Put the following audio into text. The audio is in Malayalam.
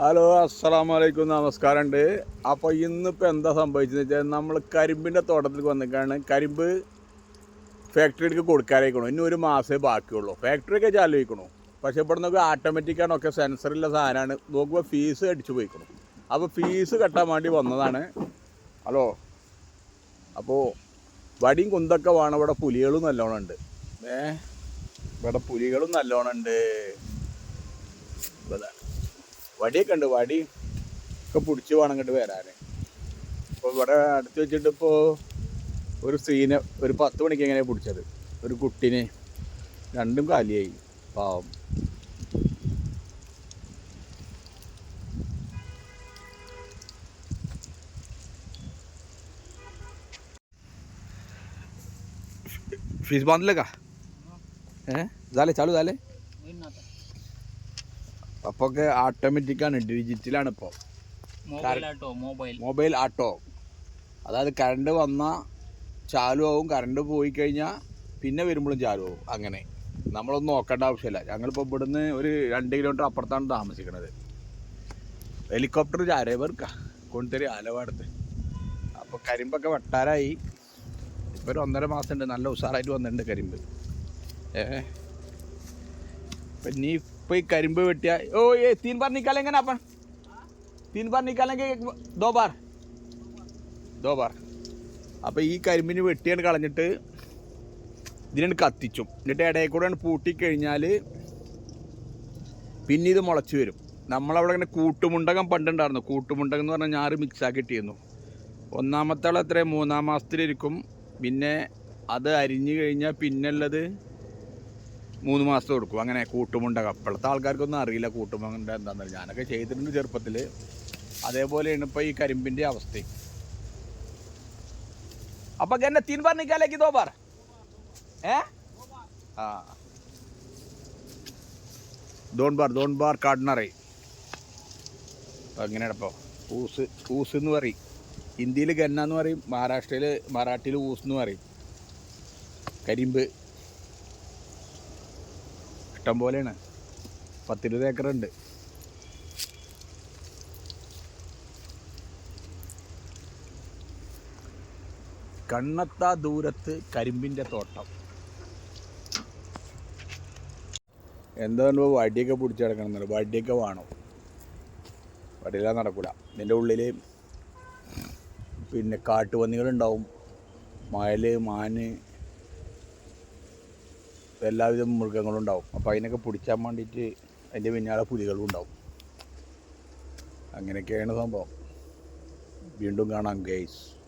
ഹലോ അസ്സാം വലൈക്കും നമസ്കാരമുണ്ട്. അപ്പോൾ ഇന്നിപ്പോൾ എന്താ സംഭവിച്ചതെന്ന് വെച്ചാൽ നമ്മൾ കരിമ്പിന്റെ തോട്ടത്തിൽ വന്നിട്ടാണ് കരിമ്പ് ഫാക്ടറിക്ക് കൊടുക്കാനായിക്കണു. ഇനി ഒരു മാസമേ ബാക്കിയുള്ളൂ. ഫാക്ടറിയൊക്കെ ചാലിക്കണു. പക്ഷെ ഇവിടെ നിന്നൊക്കെ ഓട്ടോമാറ്റിക്കാണ് ഒക്കെ സെൻസറുള്ള സാധനമാണ്. നോക്കുമ്പോൾ ഫീസ് അടിച്ചു പോയിക്കണു. അപ്പോൾ ഫീസ് കെട്ടാൻ വേണ്ടി വന്നതാണ്. ഹലോ? അപ്പോൾ വടിയും കുന്തൊക്കെ വേണം. ഇവിടെ പുലികളും നല്ലോണം ഉണ്ട്. ഏ? ഇവിടെ പുലികളും നല്ലോണം ഉണ്ട്. വടിയൊക്കെ ഉണ്ട് വടി ഒക്കെ പിടിച്ച് വേണം ഇങ്ങോട്ട് വരാൻ ഇപ്പോൾ ഇവിടെ അടുത്ത് വെച്ചിട്ട് ഇപ്പോൾ ഒരു സ്ത്രീനെ ഒരു പത്ത് മണിക്ക് എങ്ങനെയാണ് പിടിച്ചത് ഒരു കുട്ടീനെ രണ്ടും കാലിയായി പാവം फीस बांधले का ഏ झाले चालू झाले അപ്പോൾ ഒക്കെ ഓട്ടോമാറ്റിക്കാണ് ഡിജിറ്റലാണ് ഇപ്പോൾ മൊബൈൽ ആട്ടോ മൊബൈൽ മൊബൈൽ ആട്ടോ അതായത് കറണ്ട് വന്നാൽ ചാലു ആവും കറണ്ട് പോയി കഴിഞ്ഞാൽ പിന്നെ വരുമ്പോഴും ചാലു ആവും. അങ്ങനെ. നമ്മളൊന്നും നോക്കേണ്ട ആവശ്യമില്ല. ഞങ്ങളിപ്പോൾ ഇവിടുന്ന് ഒരു രണ്ട് കിലോമീറ്റർ അപ്പുറത്താണ് താമസിക്കുന്നത് ഹെലികോപ്റ്റർ ചാരേ വെറുക്ക കൊണ്ടുതരി ആലവാടത്ത്. അപ്പോൾ കരിമ്പൊക്കെ വെട്ടാരായി. ഇപ്പോൾ ഒരു ഒന്നര മാസം ഉണ്ട് നല്ല ഉഷാറായിട്ട് വന്നിട്ടുണ്ട് കരിമ്പ്. ഏ? ഇപ്പം നീ ഇപ്പോൾ ഈ കരിമ്പ് വെട്ടിയ ഓ ഏ തീൻ ബാർ നിക്കാലെങ്ങനെ അപ്പം तीन बार निकालेंगे एक बार- दो बार ദോ ബാർ അപ്പോൾ ഈ കരിമ്പിന് വെട്ടിയാണ് കളഞ്ഞിട്ട് ഇതിനാണ് കത്തിച്ചും എന്നിട്ട് ഇടയിൽ കൂടെ പൂട്ടിക്കഴിഞ്ഞാൽ പിന്നെ ഇത് മുളച്ച് വരും നമ്മളവിടെ ഇങ്ങനെ കൂട്ടുമുണ്ടകം പണ്ടുണ്ടായിരുന്നു കൂട്ടുമുണ്ടകം എന്ന് പറഞ്ഞാൽ ഞാറ് മിക്സാക്കി ഇട്ടിരുന്നു ഒന്നാമത്തെ ആൾ എത്ര മൂന്നാം മാസത്തിലിരിക്കും പിന്നെ അത് അരിഞ്ഞു കഴിഞ്ഞാൽ പിന്നുള്ളത് മൂന്ന് മാസം കൊടുക്കും. അങ്ങനെ കൂട്ടുമുണ്ട അപ്പോഴത്തെ ആൾക്കാർക്കൊന്നും അറിയില്ല കൂട്ടുമുണ്ട എന്താണെന്ന് ഞാനൊക്കെ ചെയ്തിട്ടുണ്ട് ചെറുപ്പത്തിൽ അതേപോലെയാണ് ഇപ്പോൾ ഈ കരിമ്പിന്റെ അവസ്ഥ അപ്പൊ എന്നെ തീൻ ബാർ നിക്കാലേക്ക് ദോ ഏ? ആ. ദോൺ ബാർ ദോൺ ബാർ അങ്ങനെയാണ് ഇപ്പോൾ ഊസ് ഊസ് എന്ന് പറയും. ഇന്ത്യയിൽ ഗന്ന എന്ന് പറയും മഹാരാഷ്ട്രയിൽ മറാഠിയിൽ ഊസ് എന്ന് പറയും. കരിമ്പ്. ഇഷ്ടം പോലെയാണ്. പത്തിരുപത് ഏക്കറുണ്ട്. കണ്ണത്ത ദൂരത്ത് കരിമ്പിന്റെ തോട്ടം. എന്താണ് വടിയൊക്കെ പിടിച്ച് കിടക്കണം വടിയൊക്കെ വേണം. വടിയില്ലാതെ നടക്കൂല. ഇതിന്റെ ഉള്ളിൽ പിന്നെ കാട്ടുപന്നികളുണ്ടാവും. മയൽ മാന് എല്ലാവിധ മൃഗങ്ങളും ഉണ്ടാവും. അപ്പോൾ അതിനൊക്കെ പിടിച്ചാൻ വേണ്ടിയിട്ട് അതിന്റെ പിന്നാലെ പുലികളും ഉണ്ടാവും. അങ്ങനെയൊക്കെയാണ് സംഭവം. വീണ്ടും കാണാം ഗൈസ്